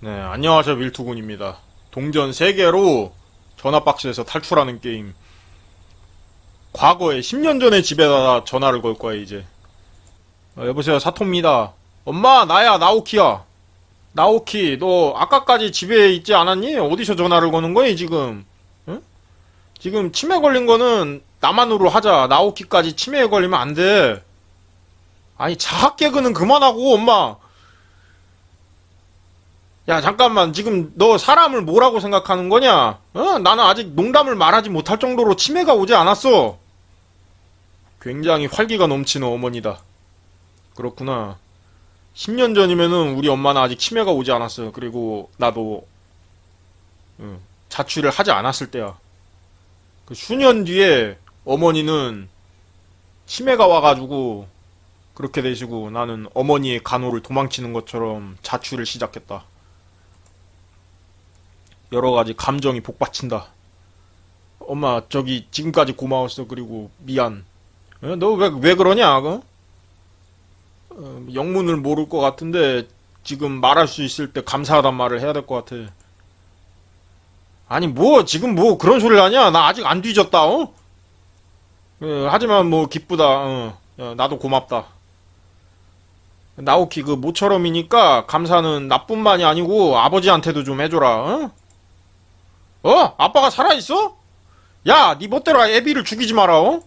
네, 안녕하세요. 밀투군입니다. 동전 3개로 전화박스에서 탈출하는 게임. 과거에 10년 전에 집에다 전화를 걸 거야, 이제. 어, 여보세요, 사토입니다. 엄마, 나야, 나오키야. 나오키, 너 아까까지 집에 있지 않았니? 어디서 전화를 거는 거야, 지금? 응? 지금 치매 걸린 거는 나만으로 하자. 나오키까지 치매에 걸리면 안 돼. 아니, 자학 개그는 그만하고, 엄마. 야 잠깐만 지금 너 사람을 뭐라고 생각하는 거냐? 어? 나는 아직 농담을 말하지 못할 정도로 치매가 오지 않았어. 굉장히 활기가 넘치는 어머니다. 그렇구나. 10년 전이면은 우리 엄마는 아직 치매가 오지 않았어. 그리고 나도 응, 자취를 하지 않았을 때야. 그 수년 뒤에 어머니는 치매가 와가지고 그렇게 되시고 나는 어머니의 간호를 도망치는 것처럼 자취를 시작했다. 여러 가지 감정이 복받친다. 엄마, 저기, 지금까지 고마웠어. 그리고, 미안. 어? 너 왜, 왜 그러냐, 어? 어, 영문을 모를 것 같은데, 지금 말할 수 있을 때 감사하단 말을 해야 될 것 같아. 아니, 뭐, 지금 뭐 그런 소리를 하냐? 나 아직 안 뒤졌다, 어? 어, 하지만 뭐, 기쁘다, 어. 어, 나도 고맙다. 나오키 그 모처럼이니까 감사는 나뿐만이 아니고 아버지한테도 좀 해줘라, 어? 어? 아빠가 살아있어? 야, 네 멋대로 애비를 죽이지 마라, 어?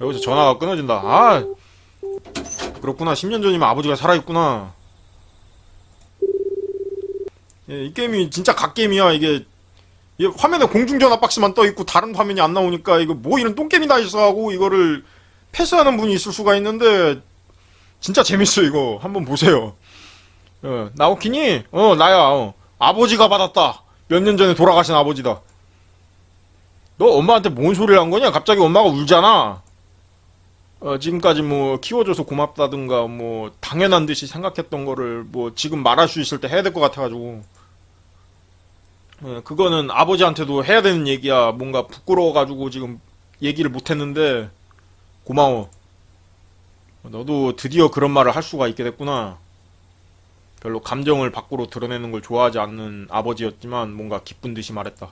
여기서 전화가 끊어진다. 아, 그렇구나. 10년 전이면 아버지가 살아있구나. 예, 이 게임이 진짜 갓게임이야, 이게. 이 화면에 공중전화 박스만 떠있고 다른 화면이 안 나오니까 이거 뭐 이런 똥게임이 다 있어 하고 이거를 패스하는 분이 있을 수가 있는데 진짜 재밌어 이거 한번 보세요 어, 나오키니? 어 나야 어. 아버지가 받았다 몇 년 전에 돌아가신 아버지다. 너 엄마한테 뭔 소리를 한 거냐? 갑자기 엄마가 울잖아. 어, 지금까지 뭐 키워줘서 고맙다든가 뭐 당연한 듯이 생각했던 거를 뭐 지금 말할 수 있을 때 해야 될 것 같아가지고. 어, 그거는 아버지한테도 해야 되는 얘기야. 뭔가 부끄러워가지고 지금 얘기를 못했는데 고마워. 너도 드디어 그런 말을 할 수가 있게 됐구나. 별로 감정을 밖으로 드러내는 걸 좋아하지 않는 아버지였지만 뭔가 기쁜 듯이 말했다.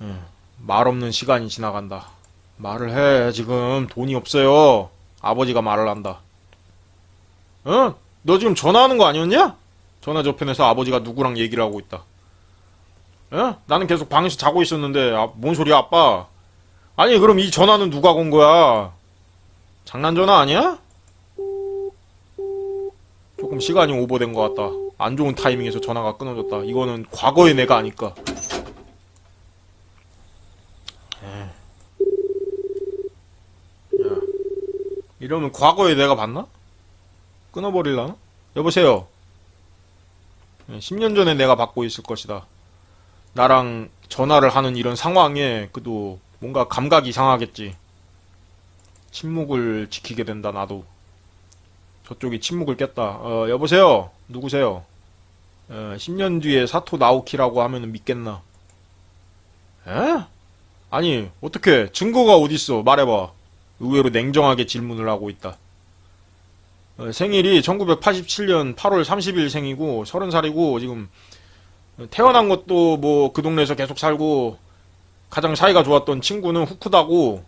응, 말 없는 시간이 지나간다. 말을 해. 지금 돈이 없어요. 아버지가 말을 한다. 응? 너 지금 전화하는 거 아니었냐? 전화 저편에서 아버지가 누구랑 얘기를 하고 있다. 응? 나는 계속 방에서 자고 있었는데 아, 뭔 소리야 아빠? 아니 그럼 이 전화는 누가 건 거야? 장난 전화 아니야? 조금 시간이 오버된 것 같다. 안 좋은 타이밍에서 전화가 끊어졌다. 이거는 과거의 내가 아닐까. 에. 야, 이러면 과거의 내가 봤나? 끊어버릴라나? 여보세요. 예, 10년 전에 내가 받고 있을 것이다. 나랑 전화를 하는 이런 상황에 그도 뭔가 감각이 이상하겠지. 침묵을 지키게 된다, 나도. 저쪽이 침묵을 깼다. 어, 여보세요? 누구세요? 어, 10년 뒤에 사토 나오키라고 하면 믿겠나? 에? 아니, 어떻게 증거가 어딨어? 말해봐. 의외로 냉정하게 질문을 하고 있다. 어, 생일이 1987년 8월 30일 생이고 30살이고 지금 태어난 것도 뭐 그 동네에서 계속 살고 가장 사이가 좋았던 친구는 후쿠다고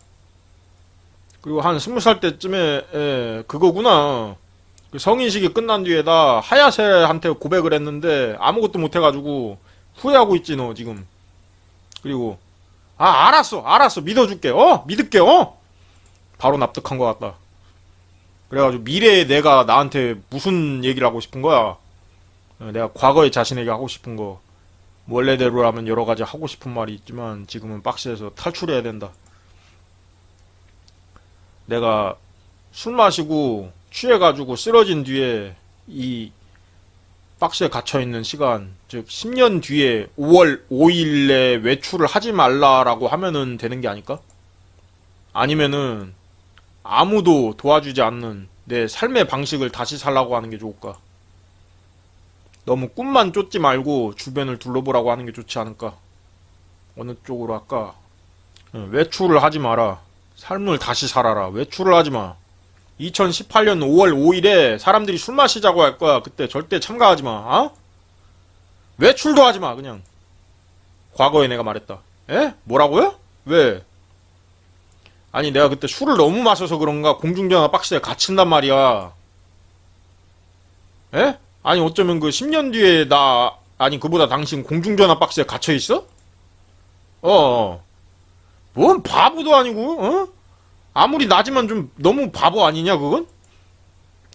그리고 한 20살 때쯤에 에, 그거구나. 그 성인식이 끝난 뒤에다 하야세한테 고백을 했는데 아무것도 못해가지고 후회하고 있지 너 지금. 그리고 아 알았어 알았어. 믿어줄게. 어 믿을게 어. 바로 납득한 것 같다. 그래가지고 미래의 내가 나한테 무슨 얘기를 하고 싶은 거야? 어, 내가 과거의 자신에게 하고 싶은 거. 원래대로라면 여러 가지 하고 싶은 말이 있지만 지금은 박스에서 탈출해야 된다. 내가 술 마시고 취해가지고 쓰러진 뒤에 이 박스에 갇혀있는 시간, 즉 10년 뒤에 5월 5일에 외출을 하지 말라라고 하면은 되는 게 아닐까? 아니면은 아무도 도와주지 않는 내 삶의 방식을 다시 살라고 하는 게 좋을까? 너무 꿈만 쫓지 말고 주변을 둘러보라고 하는 게 좋지 않을까? 어느 쪽으로 할까? 응, 외출을 하지 마라. 삶을 다시 살아라. 외출을 하지 마. 2018년 5월 5일에 사람들이 술 마시자고 할 거야. 그때 절대 참가하지 마. 어? 외출도 하지 마. 그냥. 과거에 내가 말했다. 에? 뭐라고요? 왜? 아니 내가 그때 술을 너무 마셔서 그런가 공중전화 박스에 갇힌단 말이야. 에? 아니 어쩌면 그 10년 뒤에 나 아니 그보다 당신 공중전화 박스에 갇혀 있어? 어, 어. 뭔 바보도 아니고, 어? 아무리 나지만 좀 너무 바보 아니냐, 그건?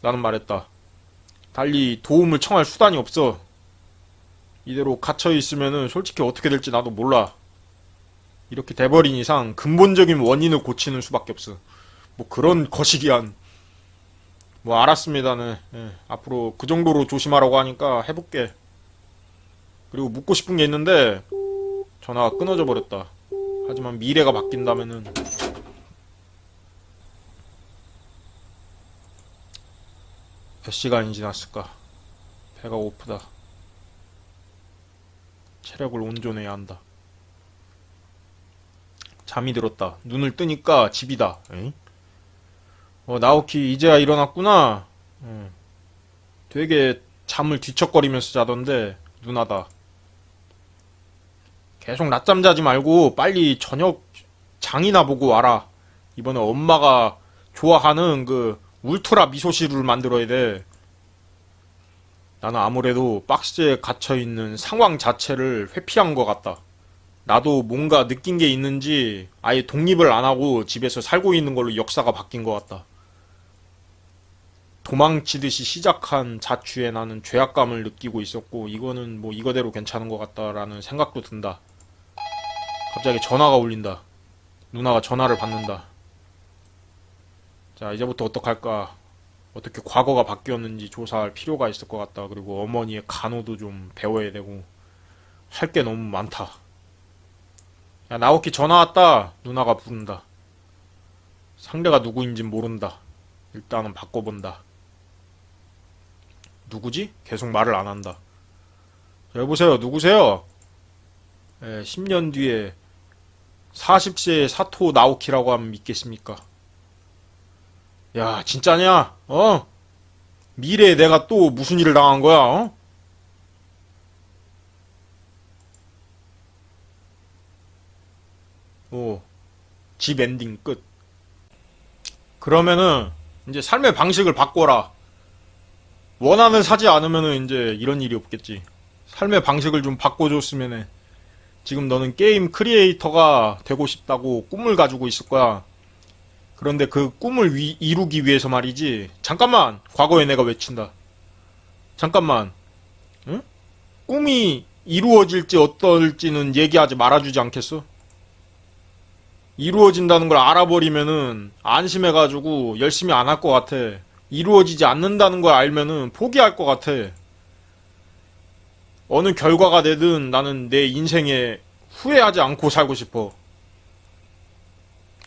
나는 말했다. 달리 도움을 청할 수단이 없어. 이대로 갇혀 있으면은 솔직히 어떻게 될지 나도 몰라. 이렇게 돼버린 이상 근본적인 원인을 고치는 수밖에 없어. 뭐 그런 거시기한. 뭐 알았습니다는. 예, 앞으로 그 정도로 조심하라고 하니까 해볼게. 그리고 묻고 싶은 게 있는데 전화가 끊어져 버렸다. 하지만 미래가 바뀐다면은 몇 시간이 지났을까? 배가 고프다. 체력을 온전해야 한다. 잠이 들었다. 눈을 뜨니까 집이다. 에이? 어, 나오키 이제야 일어났구나. 응. 되게 잠을 뒤척거리면서 자던데 누나다. 계속 낮잠 자지 말고 빨리 저녁 장이나 보고 와라. 이번에 엄마가 좋아하는 그 울트라 미소시루를 만들어야 돼. 나는 아무래도 박스에 갇혀 있는 상황 자체를 회피한 것 같다. 나도 뭔가 느낀 게 있는지 아예 독립을 안 하고 집에서 살고 있는 걸로 역사가 바뀐 것 같다. 도망치듯이 시작한 자취에 나는 죄악감을 느끼고 있었고 이거는 뭐 이거대로 괜찮은 것 같다라는 생각도 든다. 갑자기 전화가 울린다. 누나가 전화를 받는다. 자, 이제부터 어떡할까? 어떻게 과거가 바뀌었는지 조사할 필요가 있을 것 같다. 그리고 어머니의 간호도 좀 배워야 되고 할 게 너무 많다. 야, 나오키 전화 왔다. 누나가 부른다. 상대가 누구인진 모른다. 일단은 바꿔본다. 누구지? 계속 말을 안 한다. 자, 여보세요. 누구세요? 예, 10년 뒤에 40세의 사토 나오키라고 하면 믿겠습니까? 야, 진짜냐? 어? 미래에 내가 또 무슨 일을 당한 거야, 어? 오, 집 엔딩 끝. 그러면은, 이제 삶의 방식을 바꿔라. 원하는 사지 않으면은 이제 이런 일이 없겠지. 삶의 방식을 좀 바꿔줬으면은, 지금 너는 게임 크리에이터가 되고 싶다고 꿈을 가지고 있을 거야. 그런데 그 꿈을 위- 이루기 위해서 말이지. 잠깐만! 과거에 내가 외친다. 잠깐만. 응? 꿈이 이루어질지 어떨지는 얘기하지 말아주지 않겠어? 이루어진다는 걸 알아버리면은 안심해가지고 열심히 안 할 것 같아. 이루어지지 않는다는 걸 알면은 포기할 것 같아. 어느 결과가 되든 나는 내 인생에 후회하지 않고 살고 싶어.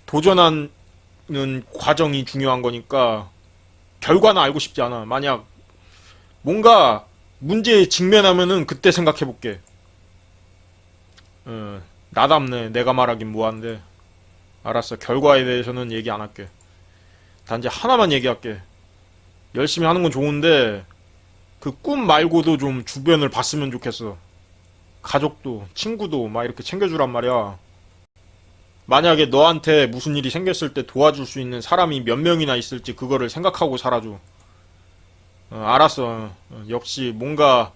도전하 는 과정이 중요한 거니까 결과는 알고 싶지 않아. 만약 뭔가 문제에 직면하면은 그때 생각해 볼게. 어, 나답네. 내가 말하긴 뭐한데. 알았어. 결과에 대해서는 얘기 안 할게. 단지 하나만 얘기할게. 열심히 하는 건 좋은데 그 꿈 말고도 좀 주변을 봤으면 좋겠어. 가족도, 친구도 막 이렇게 챙겨주란 말이야. 만약에 너한테 무슨 일이 생겼을 때 도와줄 수 있는 사람이 몇 명이나 있을지 그거를 생각하고 살아줘. 어, 알았어. 어, 역시 뭔가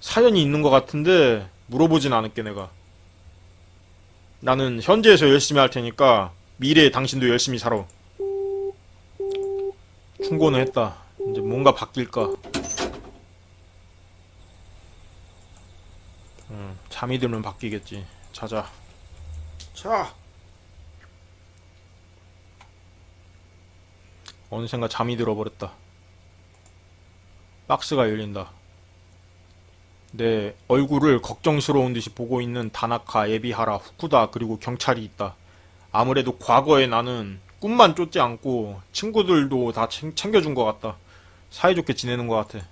사연이 있는 것 같은데 물어보진 않을게 내가. 나는 현재에서 열심히 할 테니까 미래에 당신도 열심히 살아. 충고는 했다. 이제 뭔가 바뀔까? 음, 잠이 들면 바뀌겠지. 자자. 자. 어느샌가 잠이 들어버렸다. 박스가 열린다. 내 얼굴을 걱정스러운 듯이 보고 있는 다나카, 에비하라, 후쿠다, 그리고 경찰이 있다. 아무래도 과거에 나는 꿈만 쫓지 않고 친구들도 다 챙- 챙겨준 것 같다. 사이좋게 지내는 것 같아.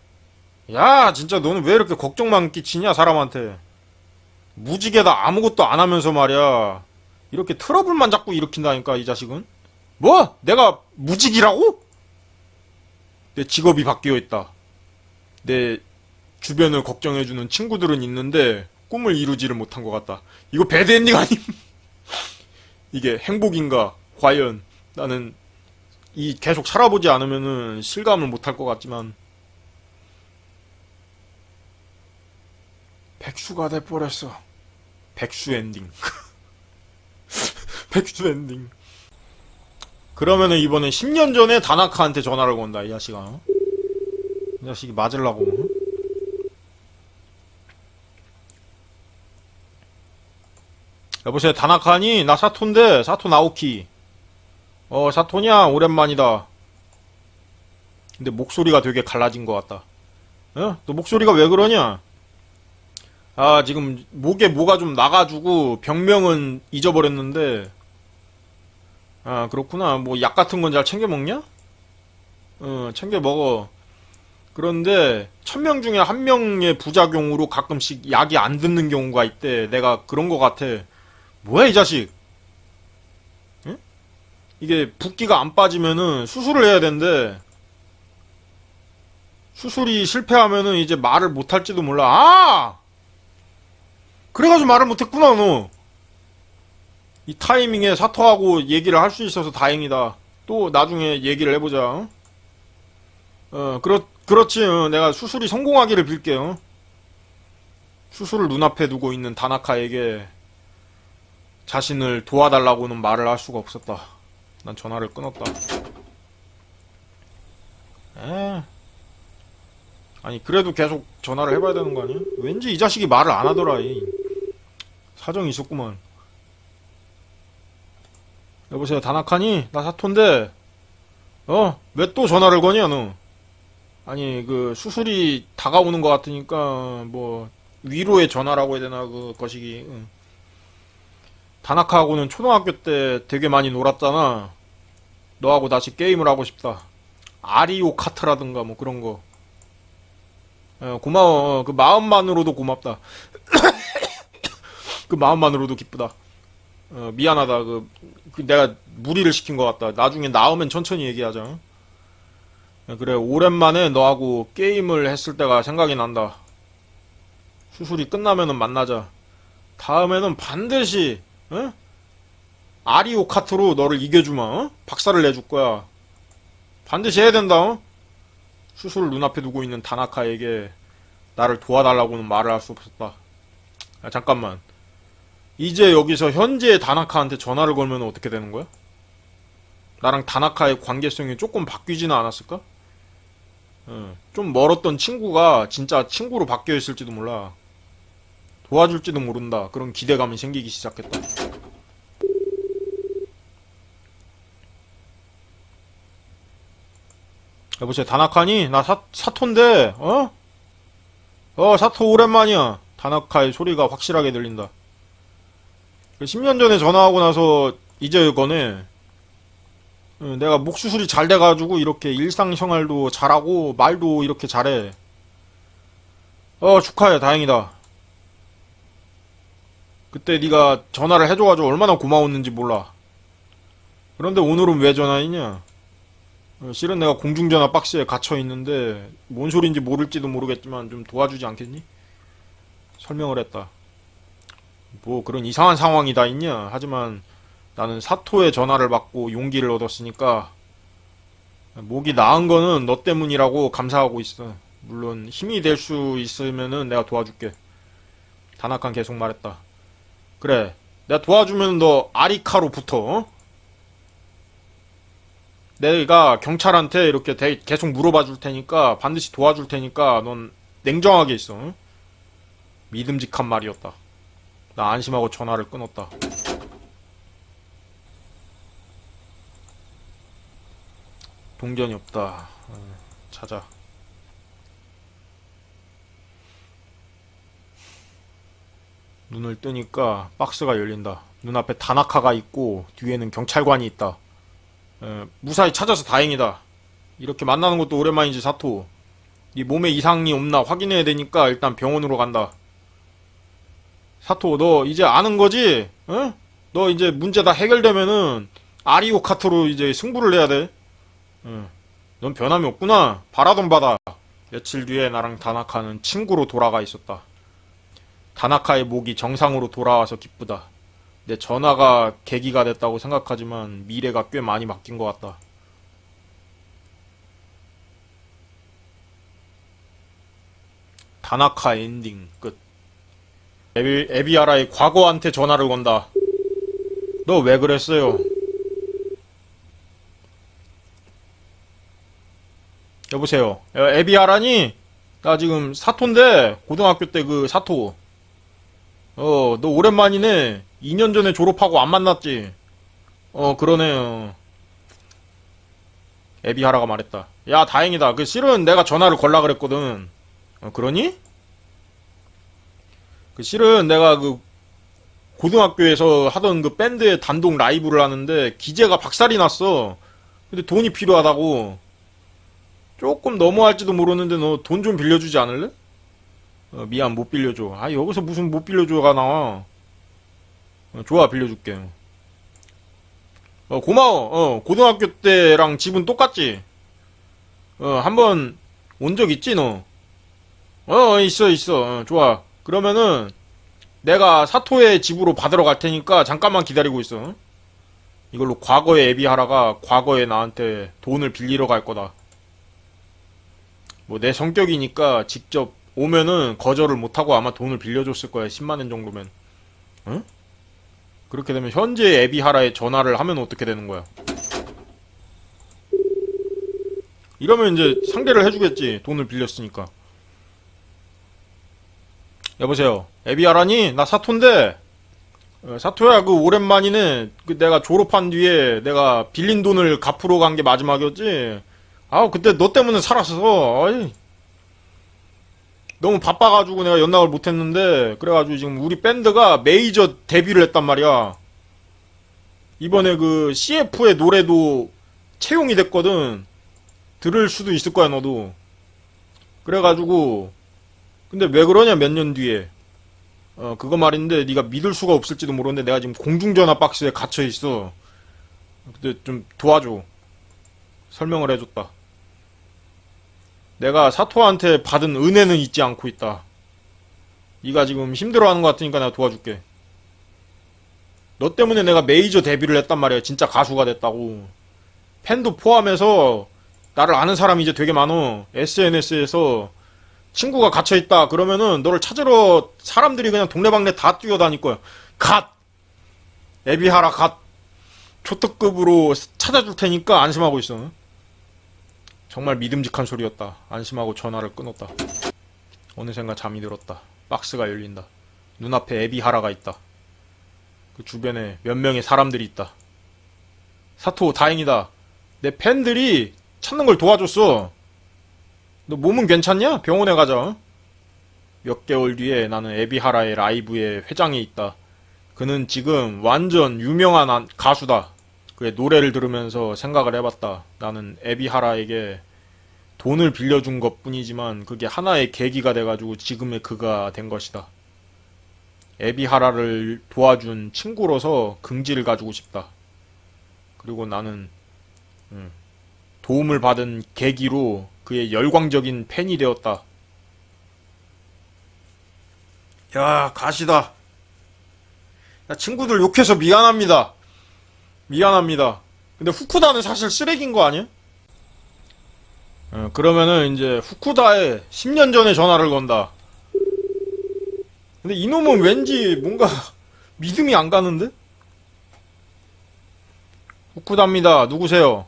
야, 진짜 너는 왜 이렇게 걱정만 끼치냐, 사람한테. 무지개다 아무것도 안 하면서 말이야. 이렇게 트러블만 자꾸 일으킨다니까, 이 자식은. 뭐? 내가 무직이라고? 내 직업이 바뀌어 있다. 내 주변을 걱정해주는 친구들은 있는데 꿈을 이루지를 못한 것 같다. 이거 배드엔딩 아님? 이게 행복인가? 과연 나는 이 계속 살아보지 않으면은 실감을 못할 것 같지만 백수가 돼버렸어. 백수 엔딩. 백수 엔딩. 그러면은 이번에 10년 전에 다나카한테 전화를 건다 이 자식아. 어? 이 자식이 맞으려고. 어? 여보세요 다나카니 나 사토인데 사토 나오키. 어 사토냐 오랜만이다. 근데 목소리가 되게 갈라진 것 같다. 어? 너 목소리가 왜 그러냐? 아 지금 목에 뭐가 좀 나가지고 병명은 잊어버렸는데 아 그렇구나 뭐 약 같은 건 잘 챙겨 먹냐? 어 챙겨 먹어. 그런데 천 명 중에 한 명의 부작용으로 가끔씩 약이 안 듣는 경우가 있대. 내가 그런 거 같아. 뭐야 이 자식? 응? 이게 붓기가 안 빠지면은 수술을 해야 된대. 수술이 실패하면은 이제 말을 못 할지도 몰라. 아! 그래가지고 말을 못했구나 너. 이 타이밍에 사토하고 얘기를 할 수 있어서 다행이다. 또 나중에 얘기를 해보자. 어, 어 그렇 그렇지. 어, 내가 수술이 성공하기를 빌게요. 수술을 눈앞에 두고 있는 다나카에게 자신을 도와달라고는 말을 할 수가 없었다. 난 전화를 끊었다. 에. 아니 그래도 계속 전화를 해봐야 되는 거 아니야? 왠지 이 자식이 말을 안 하더라. 이. 사정이 있었구만. 여보세요, 다나카니? 나 사토인데, 어? 왜 또 전화를 거냐, 너? 아니, 그, 수술이 다가오는 것 같으니까, 뭐, 위로의 전화라고 해야 되나, 그, 거시기. 응. 다나카하고는 초등학교 때 되게 많이 놀았잖아. 너하고 다시 게임을 하고 싶다. 아리오 카트라든가, 뭐, 그런 거. 어, 고마워. 어, 그 마음만으로도 고맙다. 그 마음만으로도 기쁘다. 어, 미안하다. 그, 그 내가 무리를 시킨 것 같다. 나중에 나오면 천천히 얘기하자. 어, 그래, 오랜만에 너하고 게임을 했을 때가 생각이 난다. 수술이 끝나면은 만나자. 다음에는 반드시, 어? 아리오 카트로 너를 이겨주마, 어? 박살을 내줄 거야. 반드시 해야 된다, 어? 수술을 눈앞에 두고 있는 다나카에게 나를 도와달라고는 말을 할 수 없었다. 아, 잠깐만. 이제 여기서 현재 다나카한테 전화를 걸면 어떻게 되는 거야? 나랑 다나카의 관계성이 조금 바뀌지는 않았을까? 어, 좀 멀었던 친구가 진짜 친구로 바뀌어 있을지도 몰라. 도와줄지도 모른다. 그런 기대감이 생기기 시작했다. 여보세요, 다나카니? 나 사, 사토인데, 어? 어, 사토 오랜만이야. 다나카의 소리가 확실하게 들린다. 10년 전에 전화하고 나서 이제 거네. 어, 내가 목 수술이 잘 돼가지고 이렇게 일상생활도 잘하고 말도 이렇게 잘해. 어 축하해 다행이다. 그때 네가 전화를 해줘가지고 얼마나 고마웠는지 몰라. 그런데 오늘은 왜 전화했냐? 어, 실은 내가 공중전화 박스에 갇혀 있는데 뭔 소린지 모를지도 모르겠지만 좀 도와주지 않겠니? 설명을 했다. 뭐 그런 이상한 상황이 다 있냐? 하지만 나는 사토의 전화를 받고 용기를 얻었으니까 목이 나은 거는 너 때문이라고 감사하고 있어. 물론 힘이 될 수 있으면은 내가 도와줄게. 다나칸 계속 말했다. 그래, 내가 도와주면 너 아리카로 붙어. 어? 내가 경찰한테 이렇게 대- 계속 물어봐 줄 테니까 반드시 도와줄 테니까 넌 냉정하게 있어. 응? 믿음직한 말이었다. 나 안심하고 전화를 끊었다. 동전이 없다. 어, 찾아. 눈을 뜨니까 박스가 열린다. 눈앞에 다나카가 있고 뒤에는 경찰관이 있다. 에, 무사히 찾아서 다행이다. 이렇게 만나는 것도 오랜만이지 사토. 네 몸에 이상이 없나 확인해야 되니까 일단 병원으로 간다. 사토 너 이제 아는 거지? 어? 너 이제 문제 다 해결되면은 아리오 카트로 이제 승부를 내야 돼. 어. 넌 변함이 없구나. 바라던 바다. 며칠 뒤에 나랑 다나카는 친구로 돌아가 있었다. 다나카의 목이 정상으로 돌아와서 기쁘다. 내 전화가 계기가 됐다고 생각하지만 미래가 꽤 많이 바뀐 것 같다. 다나카 엔딩 끝. 에비, 에비아라의 과거한테 전화를 건다. 너 왜 그랬어요? 여보세요. 야, 에비아라니? 나 지금 사토인데 고등학교 때 그 사토. 어, 너 오랜만이네. 2년 전에 졸업하고 안 만났지? 어, 그러네요. 에비하라가 말했다. 야, 다행이다. 그 실은 내가 전화를 걸라 그랬거든. 어, 그러니? 그 실은 내가 그 고등학교에서 하던 그 밴드의 단독 라이브를 하는데 기재가 박살이 났어. 근데 돈이 필요하다고. 조금 너무할지도 모르는데 너 돈 좀 빌려주지 않을래? 어, 미안 못 빌려줘. 아 여기서 무슨 못 빌려줘가 나와. 어, 좋아 빌려줄게. 어 고마워. 어 고등학교 때랑 집은 똑같지. 어 한번 온 적 있지 너. 어 있어 있어. 어, 좋아. 그러면은 내가 사토의 집으로 받으러 갈 테니까 잠깐만 기다리고 있어. 이걸로 과거의 애비하라가 과거에 나한테 돈을 빌리러 갈 거다. 뭐 내 성격이니까 직접 오면은 거절을 못하고 아마 돈을 빌려줬을 거야. 10만원 정도면. 응? 그렇게 되면 현재 에비하라에 전화를 하면 어떻게 되는 거야? 이러면 이제 상대를 해주겠지. 돈을 빌렸으니까. 여보세요. 에비하라니? 나 사토인데. 어, 사토야, 그 오랜만이네. 그 내가 졸업한 뒤에 내가 빌린 돈을 갚으러 간 게 마지막이었지. 아, 그때 너 때문에 살았어. 어이. 너무 바빠가지고 내가 연락을 못했는데 그래가지고 지금 우리 밴드가 메이저 데뷔를 했단 말이야. 이번에 그 CF의 노래도 채용이 됐거든. 들을 수도 있을 거야 너도. 그래가지고 근데 왜 그러냐 몇 년 뒤에. 어 그거 말인데 네가 믿을 수가 없을지도 모르는데 내가 지금 공중전화 박스에 갇혀 있어. 근데 좀 도와줘. 설명을 해줬다. 내가 사토한테 받은 은혜는 잊지 않고 있다. 네가 지금 힘들어하는 것 같으니까 내가 도와줄게. 너 때문에 내가 메이저 데뷔를 했단 말이야. 진짜 가수가 됐다고. 팬도 포함해서 나를 아는 사람이 이제 되게 많어. SNS에서 친구가 갇혀 있다. 그러면은 너를 찾으러 사람들이 그냥 동네방네 다 뛰어다닐 거야. 갓! 에비하라 갓! 초특급으로 찾아줄 테니까 안심하고 있어. 정말 믿음직한 소리였다. 안심하고 전화를 끊었다. 어느샌가 잠이 들었다. 박스가 열린다. 눈앞에 에비하라가 있다. 그 주변에 몇 명의 사람들이 있다. 사토, 다행이다. 내 팬들이 찾는 걸 도와줬어. 너 몸은 괜찮냐? 병원에 가자. 몇 개월 뒤에 나는 에비하라의 라이브에 회장에 있다. 그는 지금 완전 유명한 안- 가수다. 그의 노래를 들으면서 생각을 해봤다. 나는 에비하라에게 돈을 빌려준 것 뿐이지만 그게 하나의 계기가 돼가지고 지금의 그가 된 것이다. 에비하라를 도와준 친구로서 긍지를 가지고 싶다. 그리고 나는 음, 도움을 받은 계기로 그의 열광적인 팬이 되었다. 야, 가시다. 야, 친구들 욕해서 미안합니다. 미안합니다. 근데 후쿠다는 사실 쓰레기인 거 아니야? 어, 그러면은 이제 후쿠다에 10년 전에 전화를 건다. 근데 이놈은 왠지 뭔가 믿음이 안 가는데? 후쿠다입니다. 누구세요?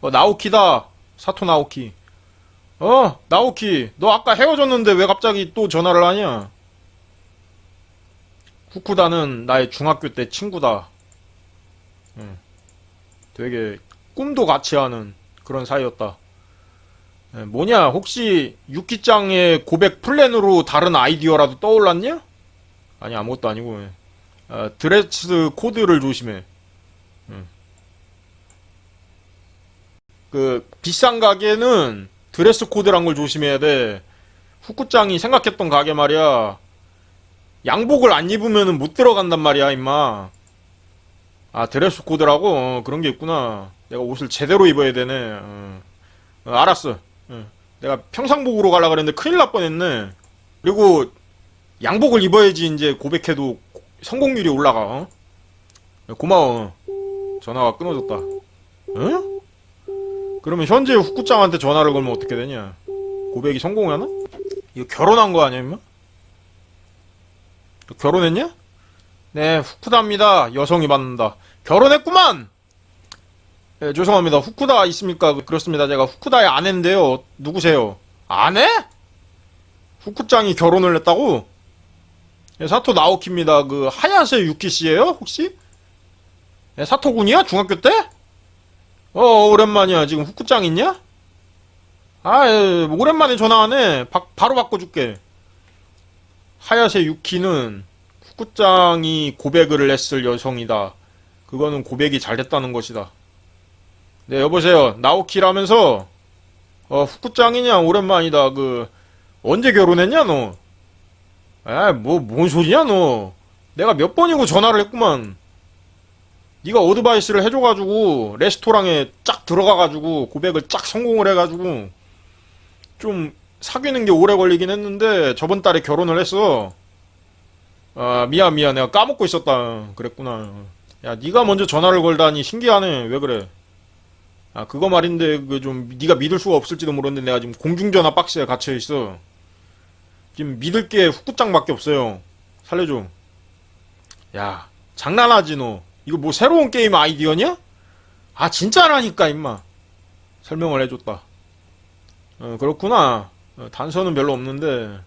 어, 나오키다. 사토 나오키. 어, 나오키. 너 아까 헤어졌는데 왜 갑자기 또 전화를 하냐? 후쿠다는 나의 중학교 때 친구다. 응. 되게 꿈도 같이 하는 그런 사이였다. 예, 뭐냐, 혹시 유키짱의 고백 플랜으로 다른 아이디어라도 떠올랐냐? 아니, 아무것도 아니고, 예. 아, 드레스 코드를 조심해. 음. 그, 비싼 가게는 드레스 코드란 걸 조심해야 돼. 후쿠짱이 생각했던 가게 말이야. 양복을 안 입으면은 못 들어간단 말이야, 임마. 아, 드레스 코드라고? 어, 그런 게 있구나. 내가 옷을 제대로 입어야 되네. 어. 어, 알았어. 어. 내가 평상복으로 가려 그랬는데 큰일 날 뻔했네. 그리고 양복을 입어야지 이제 고백해도 성공률이 올라가. 어? 고마워. 전화가 끊어졌다. 응? 그러면 현재 후쿠짱한테 전화를 걸면 어떻게 되냐? 고백이 성공하나? 이거 결혼한 거 아니야, 임마? 결혼했냐? 네, 후쿠다입니다. 여성이 받는다. 결혼했구만! 네, 죄송합니다. 후쿠다 있습니까? 그렇습니다. 제가 후쿠다의 아내인데요. 누구세요? 아내? 후쿠짱이 결혼을 했다고? 네, 사토 나오키입니다. 그 하야세 유키 씨예요? 혹시? 네, 사토군이야? 중학교 때? 어, 오랜만이야. 지금 후쿠짱 있냐? 아, 예, 오랜만에 전화하네. 바, 바로 바꿔줄게. 하야세 유키는 후쿠짱이 고백을 했을 여성이다. 그거는 고백이 잘 됐다는 것이다. 네, 여보세요. 나오키라면서, 어, 후쿠짱이냐? 오랜만이다. 그, 언제 결혼했냐, 너? 아, 뭐, 뭔 소리냐, 너? 내가 몇 번이고 전화를 했구만. 네가 어드바이스를 해줘가지고, 레스토랑에 쫙 들어가가지고, 고백을 쫙 성공을 해가지고, 좀, 사귀는 게 오래 걸리긴 했는데, 저번 달에 결혼을 했어. 아, 미안, 미안. 내가 까먹고 있었다. 그랬구나. 야, 네가 먼저 전화를 걸다니 신기하네. 왜 그래? 아, 그거 말인데, 그 좀, 네가 믿을 수가 없을지도 모르는데, 내가 지금 공중전화 박스에 갇혀 있어. 지금 믿을 게 후쿠짱밖에 없어요. 살려줘. 야, 장난하지, 너. 이거 뭐 새로운 게임 아이디어냐? 아, 진짜라니까, 임마. 설명을 해줬다. 어, 그렇구나. 어, 단서는 별로 없는데.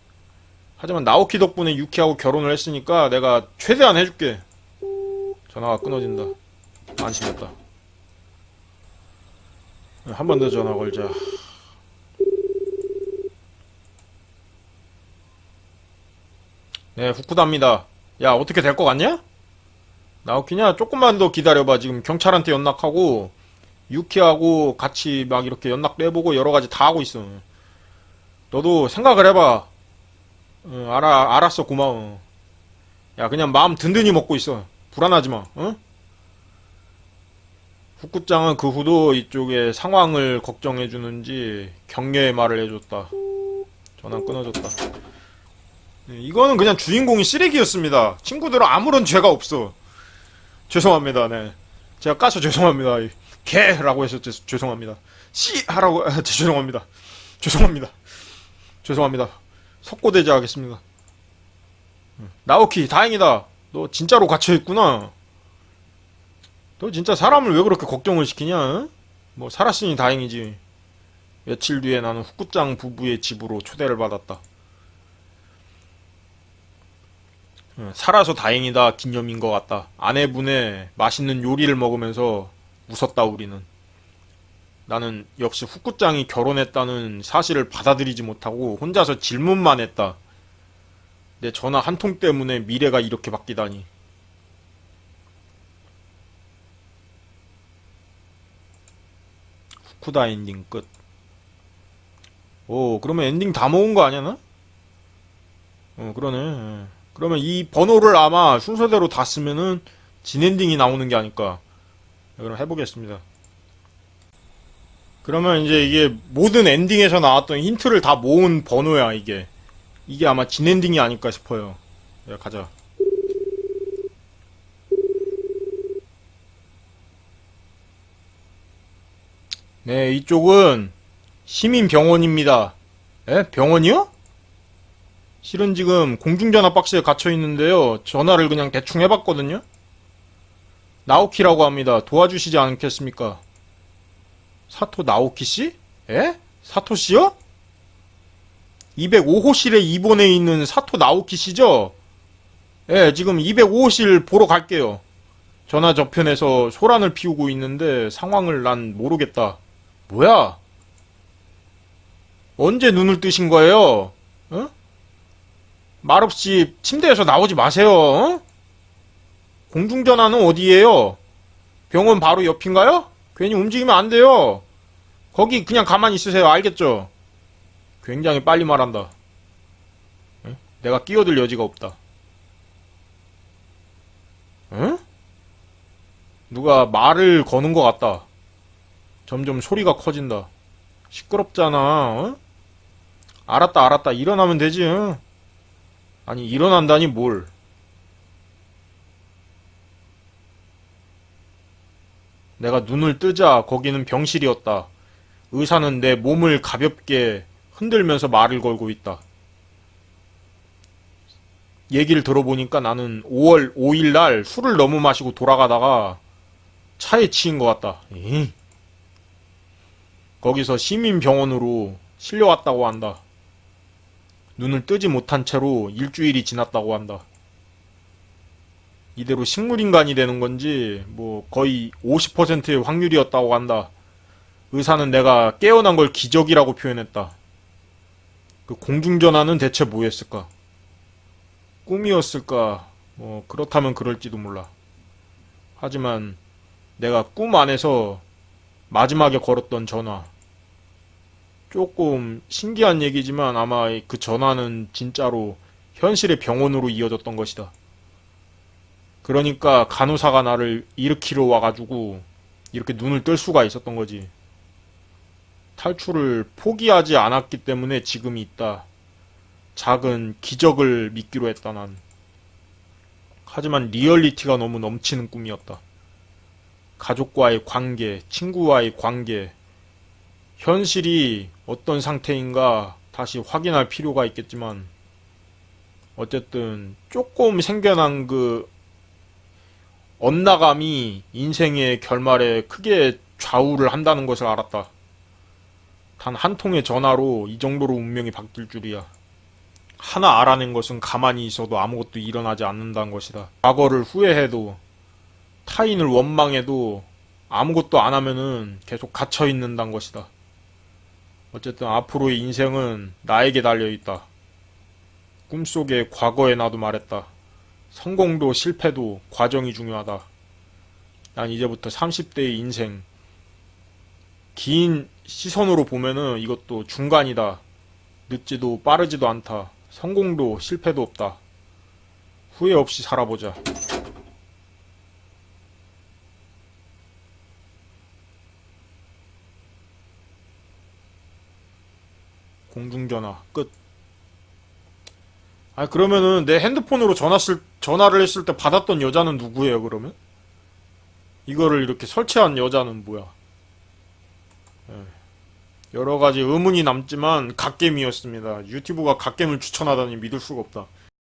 하지만 나오키 덕분에 유키하고 결혼을 했으니까 내가 최대한 해줄게. 전화가 끊어진다. 안심했다. 한 번 더 전화 걸자. 네, 후쿠다입니다. 야, 어떻게 될 것 같냐? 나오키냐? 조금만 더 기다려봐. 지금 경찰한테 연락하고, 유키하고 같이 막 이렇게 연락도 해보고 여러 가지 다 하고 있어. 너도 생각을 해봐. 어, 알아, 알았어. 고마워. 야, 그냥 마음 든든히 먹고 있어. 불안하지 마, 어? 후쿠짱은 그 후도 이쪽에 상황을 걱정해주는지 격려의 말을 해줬다. 전화 끊어졌다. 네, 이거는 그냥 주인공이 쓰레기였습니다. 친구들은 아무런 죄가 없어. 죄송합니다, 네. 제가 까서 죄송합니다. 이 개라고 해서 죄, 죄송합니다. 씨! 하라고, 아, 죄송합니다. 죄송합니다. 죄송합니다. 석고대자 하겠습니다. 나오키, 다행이다. 너 진짜로 갇혀 있구나. 너 진짜 사람을 왜 그렇게 걱정을 시키냐? 어? 뭐 살았으니 다행이지. 며칠 뒤에 나는 후쿠짱 부부의 집으로 초대를 받았다. 어, 살아서 다행이다 기념인 것 같다. 아내분의 맛있는 요리를 먹으면서 웃었다 우리는. 나는 역시 후쿠짱이 결혼했다는 사실을 받아들이지 못하고 혼자서 질문만 했다. 내 전화 한 통 때문에 미래가 이렇게 바뀌다니. 후쿠다 엔딩 끝. 오, 그러면 엔딩 다 모은 거 아니야, 나? 어, 그러네. 예. 그러면 이 번호를 아마 순서대로 다 쓰면은 진 엔딩이 나오는 게 아닐까. 네, 그럼 해보겠습니다. 그러면 이제 이게 모든 엔딩에서 나왔던 힌트를 다 모은 번호야, 이게. 이게 아마 진 엔딩이 아닐까 싶어요. 야, 가자. 네, 이쪽은 시민병원입니다. 에? 병원이요? 실은 지금 공중전화 박스에 갇혀 있는데요. 전화를 그냥 대충 해봤거든요. 나오키라고 합니다. 도와주시지 않겠습니까? 사토 나오키 씨? 에? 사토 씨요? 205호실에 입원해 있는 사토 나오키 씨죠? 예, 지금 205호실 보러 갈게요. 전화 저편에서 소란을 피우고 있는데 상황을 난 모르겠다. 뭐야? 언제 눈을 뜨신 거예요? 어? 말없이 침대에서 나오지 마세요. 어? 공중전화는 어디예요? 병원 바로 옆인가요? 괜히 움직이면 안 돼요. 거기 그냥 가만히 있으세요. 알겠죠? 굉장히 빨리 말한다. 에? 내가 끼어들 여지가 없다. 응? 누가 말을 거는 것 같다. 점점 소리가 커진다. 시끄럽잖아. 어? 알았다, 알았다. 일어나면 되지. 어? 아니, 일어난다니 뭘. 내가 눈을 뜨자 거기는 병실이었다. 의사는 내 몸을 가볍게 흔들면서 말을 걸고 있다. 얘기를 들어보니까 나는 5월 5일 날 술을 너무 마시고 돌아가다가 차에 치인 것 같다. 에이. 거기서 시민병원으로 실려왔다고 한다. 눈을 뜨지 못한 채로 일주일이 지났다고 한다. 이대로 식물인간이 되는 건지, 뭐, 거의 50%의 확률이었다고 한다. 의사는 내가 깨어난 걸 기적이라고 표현했다. 그 공중전화는 대체 뭐였을까? 꿈이었을까? 뭐, 그렇다면 그럴지도 몰라. 하지만, 내가 꿈 안에서 마지막에 걸었던 전화. 조금 신기한 얘기지만 아마 그 전화는 진짜로 현실의 병원으로 이어졌던 것이다. 그러니까 간호사가 나를 일으키러 와가지고 이렇게 눈을 뜰 수가 있었던 거지. 탈출을 포기하지 않았기 때문에 지금이 있다. 작은 기적을 믿기로 했다, 난. 하지만 리얼리티가 너무 넘치는 꿈이었다. 가족과의 관계, 친구와의 관계, 현실이 어떤 상태인가 다시 확인할 필요가 있겠지만, 어쨌든 조금 생겨난 그 엇나감이 인생의 결말에 크게 좌우를 한다는 것을 알았다. 단 한 통의 전화로 이 정도로 운명이 바뀔 줄이야. 하나 알아낸 것은 가만히 있어도 아무것도 일어나지 않는다는 것이다. 과거를 후회해도 타인을 원망해도 아무것도 안 하면은 계속 갇혀 있는다는 것이다. 어쨌든 앞으로의 인생은 나에게 달려 있다. 꿈속에 과거에 나도 말했다. 성공도 실패도 과정이 중요하다. 난 이제부터 30대의 인생 긴 시선으로 보면은 이것도 중간이다. 늦지도 빠르지도 않다. 성공도 실패도 없다. 후회 없이 살아보자. 공중전화 끝. 아 그러면은 내 핸드폰으로 전화 쓸 전화를 했을 때 받았던 여자는 누구예요 그러면? 이거를 이렇게 설치한 여자는 뭐야? 예. 여러 가지 의문이 남지만 갓겜이었습니다. 유튜브가 갓겜을 추천하다니 믿을 수가 없다.